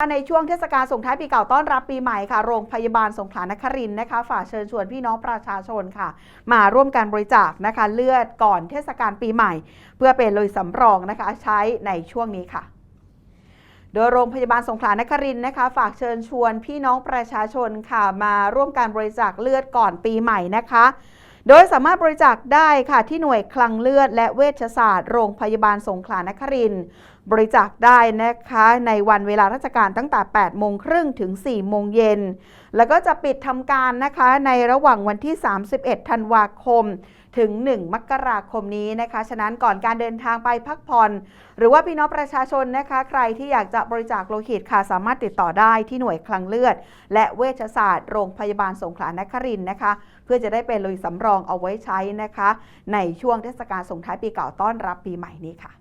ในช่วงเทศกาลส่งท้ายปีเก่าต้อนรับปีใหม่ค่ะ โรงพยาบาลสงขลานครินนะคะ ฝากเชิญชวนพี่น้องประชาชนค่ะ มาร่วมการบริจาคนะคะ เลือดก่อนเทศกาลปีใหม่ เพื่อเป็นโดยสำรองนะคะ ใช้ในช่วงนี้ค่ะโดยโรงพยาบาลสงขลานครินนะคะ ฝากเชิญชวนพี่น้องประชาชนค่ะมาร่วมการบริจาคเลือดก่อนปีใหม่นะคะ โดยสามารถบริจาคได้ค่ะที่หน่วยคลังเลือดและเวชศาสตร์โรงพยาบาลสงขลานครินทร์บริจาคได้นะคะในวันเวลาราชการตั้งแต่ 8 โมงครึ่งถึง 4 โมงเย็น แล้วก็จะปิดทำการนะคะในระหว่างวันที่ 31 ธันวาคมถึง 1 มกราคมนี้นะคะ ฉะนั้นก่อนการเดินทางไปพักผ่อน หรือว่าพี่น้องประชาชนนะคะ ใครที่อยากจะบริจาคโลหิตค่ะสามารถติดต่อได้ที่หน่วยคลังเลือด และเวชศาสตร์ โรงพยาบาลสงขลานครินทร์นะคะ เพื่อจะได้เป็นโลหิตสำรองเอาไว้ใช้นะคะ ในช่วงเทศกาลส่งท้ายปีเก่าต้อนรับปีใหม่นี้ค่ะ